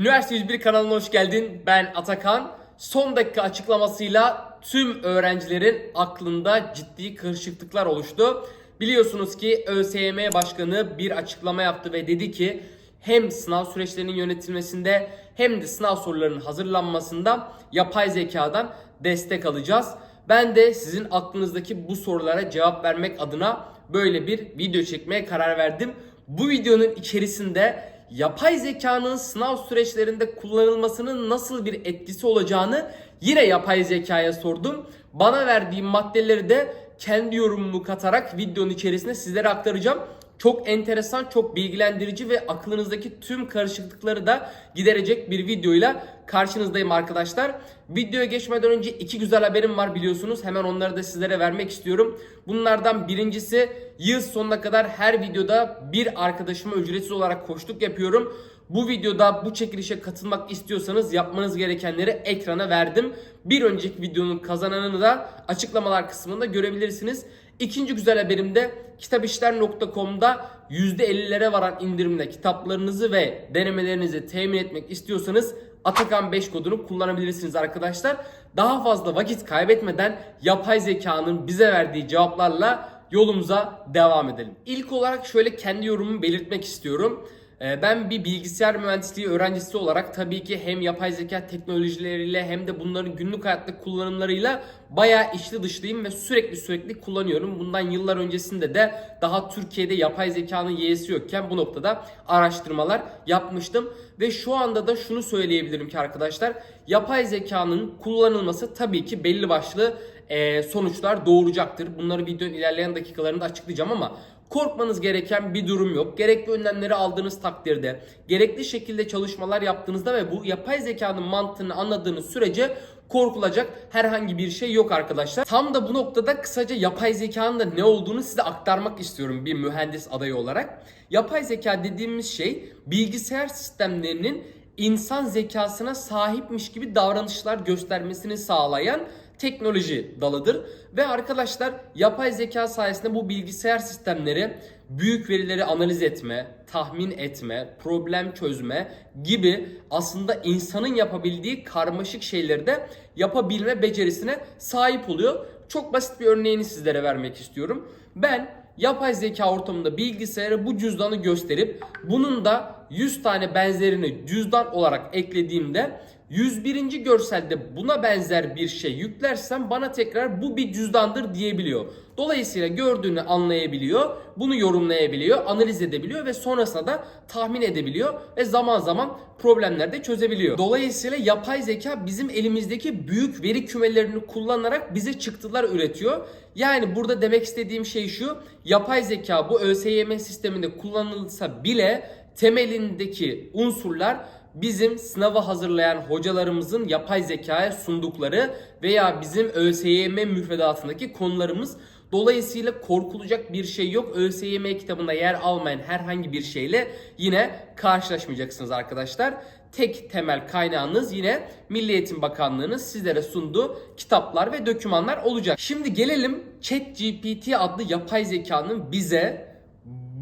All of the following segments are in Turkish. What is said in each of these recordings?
Üniversite 101 kanalına hoş geldin. Ben Atakan. Son dakika açıklamasıyla tüm öğrencilerin aklında ciddi karışıklıklar oluştu. Biliyorsunuz ki ÖSYM Başkanı bir açıklama yaptı ve dedi ki hem sınav süreçlerinin yönetilmesinde hem de sınav sorularının hazırlanmasında yapay zekadan destek alacağız. Ben de sizin aklınızdaki bu sorulara cevap vermek adına böyle bir video çekmeye karar verdim. Bu videonun içerisinde yapay zekanın sınav süreçlerinde kullanılmasının nasıl bir etkisi olacağını yine yapay zekaya sordum. Bana verdiği maddeleri de kendi yorumumu katarak videonun içerisinde sizlere aktaracağım. Çok enteresan, çok bilgilendirici ve aklınızdaki tüm karışıklıkları da giderecek bir videoyla karşınızdayım arkadaşlar. Videoya geçmeden önce iki güzel haberim var biliyorsunuz. Hemen onları da sizlere vermek istiyorum. Bunlardan birincisi yıl sonuna kadar her videoda bir arkadaşıma ücretsiz olarak koştuk yapıyorum. Bu videoda bu çekilişe katılmak istiyorsanız yapmanız gerekenleri ekrana verdim. Bir önceki videonun kazananını da açıklamalar kısmında görebilirsiniz. İkinci güzel haberim de kitapişler.com'da %50'lere varan indirimle kitaplarınızı ve denemelerinizi temin etmek istiyorsanız Atakan 5 kodunu kullanabilirsiniz arkadaşlar. Daha fazla vakit kaybetmeden yapay zekanın bize verdiği cevaplarla yolumuza devam edelim. İlk olarak şöyle kendi yorumumu belirtmek istiyorum. Ee, Ben bir bilgisayar mühendisliği öğrencisi olarak tabii ki hem yapay zeka teknolojileriyle hem de bunların günlük hayatta kullanımlarıyla bayağı içli dışlıyım ve sürekli sürekli kullanıyorum. Bundan yıllar öncesinde de daha Türkiye'de yapay zekanın yeğesi yokken bu noktada araştırmalar yapmıştım. Ve şu anda da şunu söyleyebilirim ki arkadaşlar yapay zekanın kullanılması tabii ki belli başlı e, sonuçlar doğuracaktır. Bunları videonun ilerleyen dakikalarında açıklayacağım ama korkmanız gereken bir durum yok. Gerekli önlemleri aldığınız takdirde, gerekli şekilde çalışmalar yaptığınızda ve bu yapay zekanın mantığını anladığınız sürece korkulacak herhangi bir şey yok arkadaşlar. Tam da bu noktada kısaca yapay zekanın da ne olduğunu size aktarmak istiyorum bir mühendis adayı olarak. Yapay zeka dediğimiz şey bilgisayar sistemlerinin insan zekasına sahipmiş gibi davranışlar göstermesini sağlayan teknoloji dalıdır. Ve arkadaşlar yapay zeka sayesinde bu bilgisayar sistemleri büyük verileri analiz etme, tahmin etme, problem çözme gibi aslında insanın yapabildiği karmaşık şeyleri de yapabilme becerisine sahip oluyor. Çok basit bir örneğini sizlere vermek istiyorum. Ben yapay zeka ortamında bilgisayara bu cüzdanı gösterip bunun da 100 tane benzerini cüzdan olarak eklediğimde 101. görselde buna benzer bir şey yüklersem bana tekrar bu bir cüzdandır diyebiliyor. Dolayısıyla gördüğünü anlayabiliyor, bunu yorumlayabiliyor, analiz edebiliyor ve sonrasında da tahmin edebiliyor ve zaman zaman problemler de çözebiliyor. Dolayısıyla yapay zeka bizim elimizdeki büyük veri kümelerini kullanarak bize çıktılar üretiyor. Yani burada demek istediğim şey şu, yapay zeka bu ÖSYM sisteminde kullanılsa bile temelindeki unsurlar bizim sınava hazırlayan hocalarımızın yapay zekaya sundukları veya bizim ÖSYM müfredatındaki konularımız. Dolayısıyla korkulacak bir şey yok. ÖSYM kitabında yer almayan herhangi bir şeyle yine karşılaşmayacaksınız arkadaşlar. Tek temel kaynağınız yine Milli Eğitim Bakanlığı'nın sizlere sunduğu kitaplar ve dokümanlar olacak. Şimdi gelelim ChatGPT adlı yapay zekanın bize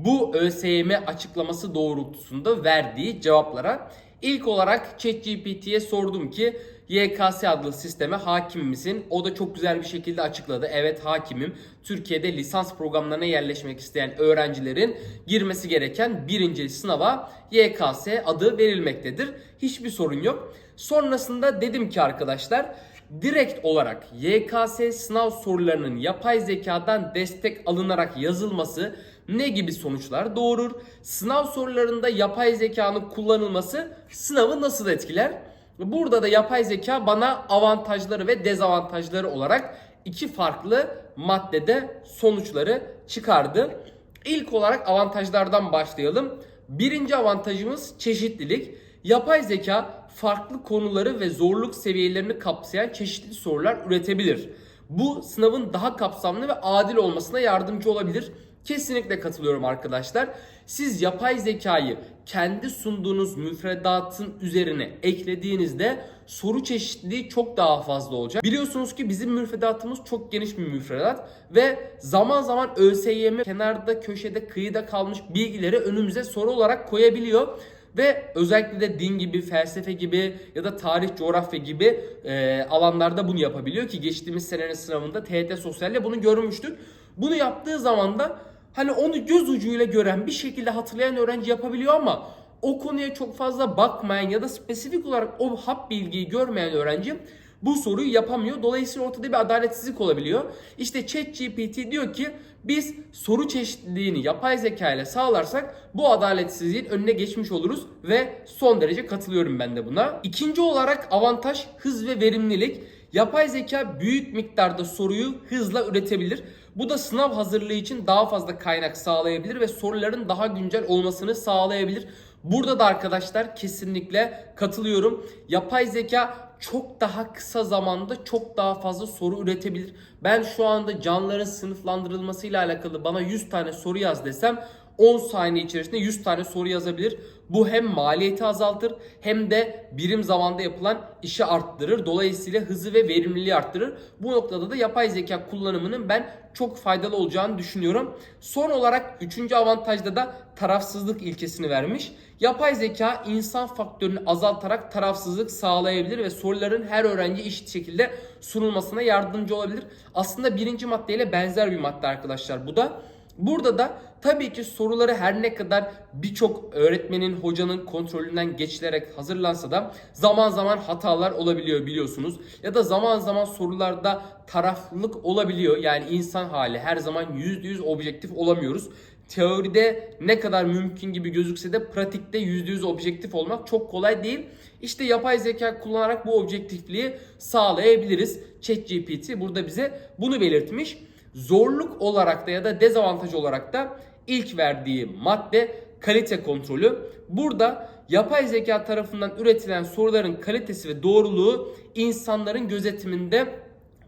bu ÖSYM açıklaması doğrultusunda verdiği cevaplara. İlk olarak ChatGPT'ye sordum ki YKS adlı sisteme hakim misin? O da çok güzel bir şekilde açıkladı. Evet hakimim. Türkiye'de lisans programlarına yerleşmek isteyen öğrencilerin girmesi gereken birinci sınava YKS adı verilmektedir. Hiçbir sorun yok. Sonrasında dedim ki arkadaşlar direkt olarak YKS sınav sorularının yapay zekadan destek alınarak yazılması ne gibi sonuçlar doğurur? Sınav sorularında yapay zekanın kullanılması sınavı nasıl etkiler? Burada da yapay zeka bana avantajları ve dezavantajları olarak iki farklı maddede sonuçları çıkardı. İlk olarak avantajlardan başlayalım. Birinci avantajımız çeşitlilik. Yapay zeka farklı konuları ve zorluk seviyelerini kapsayan çeşitli sorular üretebilir. Bu sınavın daha kapsamlı ve adil olmasına yardımcı olabilir. Kesinlikle katılıyorum arkadaşlar. Siz yapay zekayı kendi sunduğunuz müfredatın üzerine eklediğinizde soru çeşitliliği çok daha fazla olacak. Biliyorsunuz ki bizim müfredatımız çok geniş bir müfredat ve zaman zaman ÖSYM kenarda, köşede, kıyıda kalmış bilgileri önümüze soru olarak koyabiliyor. Ve özellikle de din gibi, felsefe gibi ya da tarih, coğrafya gibi e, alanlarda bunu yapabiliyor ki geçtiğimiz senenin sınavında TYT Sosyal'de bunu görmüştük. Bunu yaptığı zaman da hani onu göz ucuyla gören bir şekilde hatırlayan öğrenci yapabiliyor ama o konuya çok fazla bakmayan ya da spesifik olarak o hap bilgiyi görmeyen öğrenci bu soruyu yapamıyor. Dolayısıyla ortada bir adaletsizlik olabiliyor. İşte ChatGPT diyor ki biz soru çeşitliliğini yapay zeka ile sağlarsak bu adaletsizliğin önüne geçmiş oluruz ve son derece katılıyorum ben de buna. İkinci olarak avantaj hız ve verimlilik. Yapay zeka büyük miktarda soruyu hızla üretebilir. Bu da sınav hazırlığı için daha fazla kaynak sağlayabilir ve soruların daha güncel olmasını sağlayabilir. Burada da arkadaşlar kesinlikle katılıyorum. Yapay zeka çok daha kısa zamanda çok daha fazla soru üretebilir. Ben şu anda canlıların sınıflandırılmasıyla alakalı bana 100 tane soru yaz desem 10 saniye içerisinde 100 tane soru yazabilir. Bu hem maliyeti azaltır hem de birim zamanda yapılan işi arttırır. Dolayısıyla hızı ve verimliliği arttırır. Bu noktada da yapay zeka kullanımının ben çok faydalı olacağını düşünüyorum. Son olarak üçüncü avantajda da tarafsızlık ilkesini vermiş. Yapay zeka insan faktörünü azaltarak tarafsızlık sağlayabilir ve soruların her öğrenci eşit şekilde sunulmasına yardımcı olabilir. Aslında birinci maddeyle benzer bir madde arkadaşlar bu da. Burada da tabii ki soruları her ne kadar birçok öğretmenin, hocanın kontrolünden geçilerek hazırlansa da zaman zaman hatalar olabiliyor biliyorsunuz. Ya da zaman zaman sorularda taraflılık olabiliyor. Yani insan hali her zaman %100 objektif olamıyoruz. Teoride ne kadar mümkün gibi gözükse de pratikte %100 objektif olmak çok kolay değil. İşte yapay zeka kullanarak bu objektifliği sağlayabiliriz. ChatGPT burada bize bunu belirtmiş. Zorluk olarak da ya da dezavantaj olarak da ilk verdiği madde kalite kontrolü. Burada yapay zeka tarafından üretilen soruların kalitesi ve doğruluğu insanların gözetiminde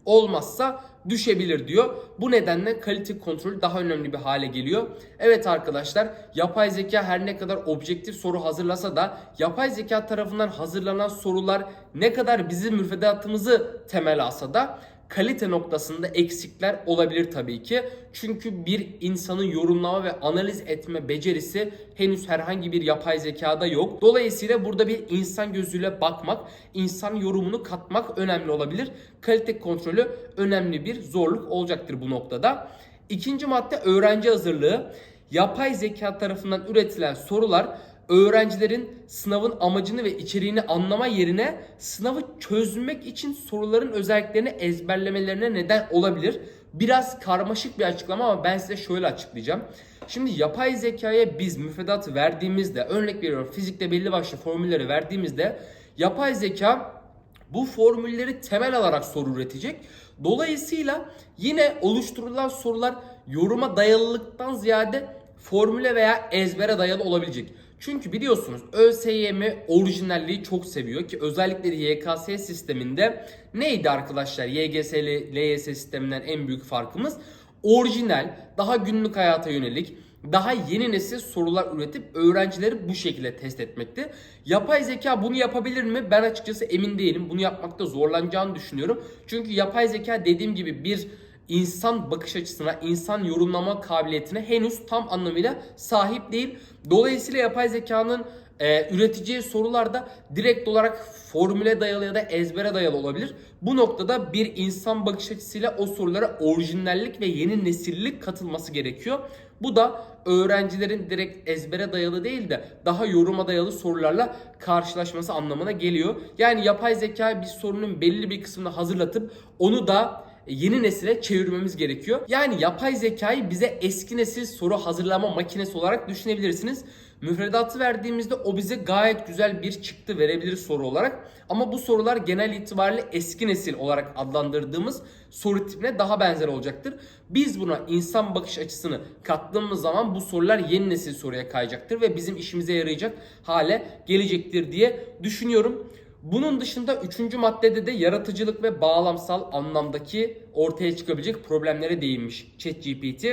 olmazsa düşebilir diyor. Bu nedenle kalite kontrolü daha önemli bir hale geliyor. Evet arkadaşlar yapay zeka her ne kadar objektif soru hazırlasa da yapay zeka tarafından hazırlanan sorular ne kadar bizim müfredatımızı temel alsa da kalite noktasında eksikler olabilir tabii ki. Çünkü bir insanın yorumlama ve analiz etme becerisi henüz herhangi bir yapay zekada yok. Dolayısıyla burada bir insan gözüyle bakmak, insan yorumunu katmak önemli olabilir. Kalite kontrolü önemli bir zorluk olacaktır bu noktada. İkinci madde öğrenci hazırlığı. Yapay zeka tarafından üretilen sorular öğrencilerin sınavın amacını ve içeriğini anlama yerine sınavı çözmek için soruların özelliklerini ezberlemelerine neden olabilir. Biraz karmaşık bir açıklama ama ben size şöyle açıklayacağım. Şimdi yapay zekaya biz müfredatı verdiğimizde örnek veriyorum fizikte belli başlı formülleri verdiğimizde yapay zeka bu formülleri temel alarak soru üretecek. Dolayısıyla yine oluşturulan sorular yoruma dayalılıktan ziyade formüle veya ezbere dayalı olabilecek. Çünkü biliyorsunuz ÖSYM orijinalliği çok seviyor ki özellikle de YKS sisteminde neydi arkadaşlar YGS ile LYS sisteminden en büyük farkımız? Orijinal, daha günlük hayata yönelik, daha yeni nesil sorular üretip öğrencileri bu şekilde test etmekti. Yapay zeka bunu yapabilir mi? Ben açıkçası emin değilim. Bunu yapmakta zorlanacağını düşünüyorum. Çünkü yapay zeka dediğim gibi bir insan bakış açısına, insan yorumlama kabiliyetine henüz tam anlamıyla sahip değil. Dolayısıyla yapay zekanın e, üreteceği sorularda direkt olarak formüle dayalı ya da ezbere dayalı olabilir. Bu noktada bir insan bakış açısıyla o sorulara orijinallik ve yeni nesillik katılması gerekiyor. Bu da öğrencilerin direkt ezbere dayalı değil de daha yoruma dayalı sorularla karşılaşması anlamına geliyor. Yani yapay zeka bir sorunun belli bir kısmını hazırlatıp onu da yeni nesile çevirmemiz gerekiyor. Yani yapay zekayı bize eski nesil soru hazırlama makinesi olarak düşünebilirsiniz. Müfredatı verdiğimizde o bize gayet güzel bir çıktı verebilir soru olarak. Ama bu sorular genel itibariyle eski nesil olarak adlandırdığımız soru tipine daha benzer olacaktır. Biz buna insan bakış açısını kattığımız zaman bu sorular yeni nesil soruya kayacaktır ve bizim işimize yarayacak hale gelecektir diye düşünüyorum. Bunun dışında üçüncü maddede de yaratıcılık ve bağlamsal anlamdaki ortaya çıkabilecek problemlere değinmiş ChatGPT.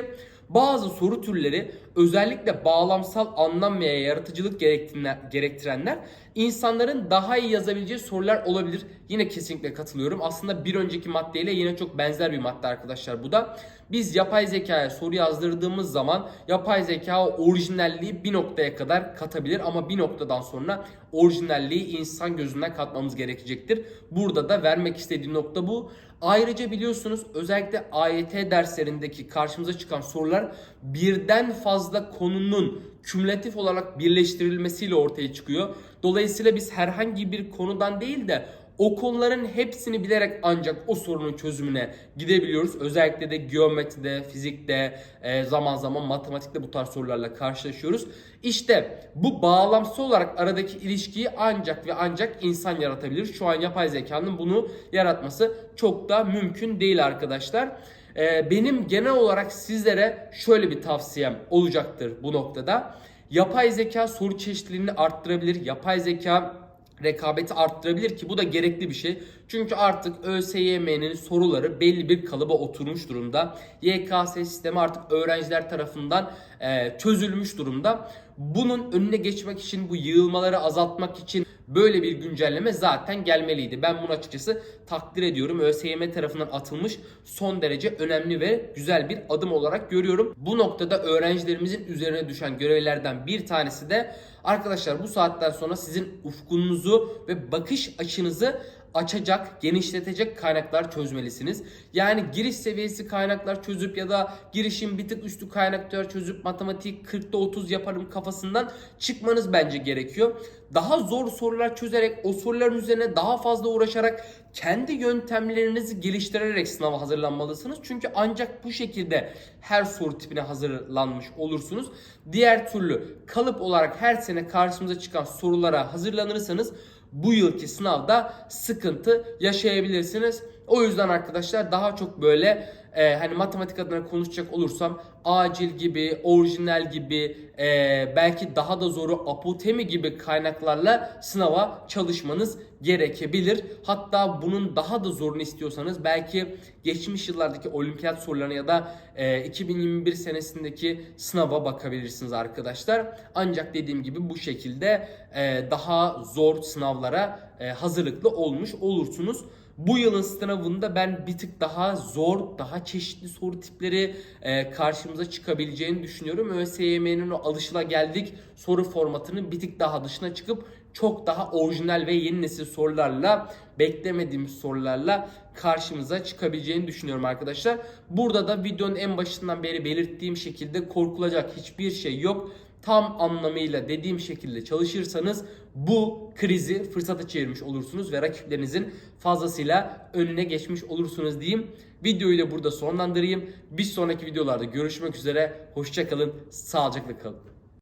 Bazı soru türleri özellikle bağlamsal anlam veya yaratıcılık gerektirenler insanların daha iyi yazabileceği sorular olabilir. Yine kesinlikle katılıyorum. Aslında bir önceki maddeyle yine çok benzer bir madde arkadaşlar bu da. Biz yapay zekaya soru yazdırdığımız zaman yapay zeka orijinalliği bir noktaya kadar katabilir ama bir noktadan sonra orijinalliği insan gözünden katmamız gerekecektir. Burada da vermek istediğim nokta bu. Ayrıca biliyorsunuz özellikle AYT derslerindeki karşımıza çıkan sorular birden fazla konunun kümülatif olarak birleştirilmesiyle ortaya çıkıyor. Dolayısıyla biz herhangi bir konudan değil de o konuların hepsini bilerek ancak o sorunun çözümüne gidebiliyoruz. Özellikle de geometride, fizikte, e, zaman zaman matematikte bu tarz sorularla karşılaşıyoruz. İşte bu bağlamsal olarak aradaki ilişkiyi ancak ve ancak insan yaratabilir. Şu an yapay zekanın bunu yaratması çok da mümkün değil arkadaşlar. E, Benim genel olarak sizlere şöyle bir tavsiyem olacaktır bu noktada. Yapay zeka soru çeşitliliğini arttırabilir. Yapay zeka rekabeti arttırabilir ki bu da gerekli bir şey. Çünkü artık ÖSYM'nin soruları belli bir kalıba oturmuş durumda. YKS sistemi artık öğrenciler tarafından e, çözülmüş durumda. Bunun önüne geçmek için, bu yığılmaları azaltmak için böyle bir güncelleme zaten gelmeliydi. Ben bunu açıkçası takdir ediyorum. ÖSYM tarafından atılmış son derece önemli ve güzel bir adım olarak görüyorum. Bu noktada öğrencilerimizin üzerine düşen görevlerden bir tanesi de arkadaşlar bu saatten sonra sizin ufkunuzu ve bakış açınızı açacak, genişletecek kaynaklar çözmelisiniz. Yani giriş seviyesi kaynaklar çözüp ya da girişin bir tık üstü kaynaklar çözüp matematik 40'ta 30 yaparım kafasından çıkmanız bence gerekiyor. Daha zor sorular çözerek o soruların üzerine daha fazla uğraşarak kendi yöntemlerinizi geliştirerek sınava hazırlanmalısınız. Çünkü ancak bu şekilde her soru tipine hazırlanmış olursunuz. Diğer türlü kalıp olarak her sene karşımıza çıkan sorulara hazırlanırsanız bu yılki sınavda sıkıntı yaşayabilirsiniz. O yüzden arkadaşlar daha çok böyle e, hani matematik adına konuşacak olursam acil gibi, orijinal gibi, e, belki daha da zoru apotemi gibi kaynaklarla sınava çalışmanız gerekebilir. Hatta bunun daha da zorunu istiyorsanız belki geçmiş yıllardaki olimpiyat sorularına ya da e, 2021 senesindeki sınava bakabilirsiniz arkadaşlar. Ancak dediğim gibi bu şekilde e, daha zor sınavlara e, hazırlıklı olmuş olursunuz. Bu yılın sınavında ben bir tık daha zor, daha çeşitli soru tipleri e, karşımıza çıkabileceğini düşünüyorum. ÖSYM'nin o alışılageldik soru formatının bir tık daha dışına çıkıp çok daha orijinal ve yeni nesil sorularla beklemediğimiz sorularla karşımıza çıkabileceğini düşünüyorum arkadaşlar. Burada da videonun en başından beri belirttiğim şekilde korkulacak hiçbir şey yok tam anlamıyla dediğim şekilde çalışırsanız bu krizi fırsata çevirmiş olursunuz ve rakiplerinizin fazlasıyla önüne geçmiş olursunuz diyeyim. Videoyu da burada sonlandırayım. Bir sonraki videolarda görüşmek üzere. Hoşçakalın, sağlıcakla kalın.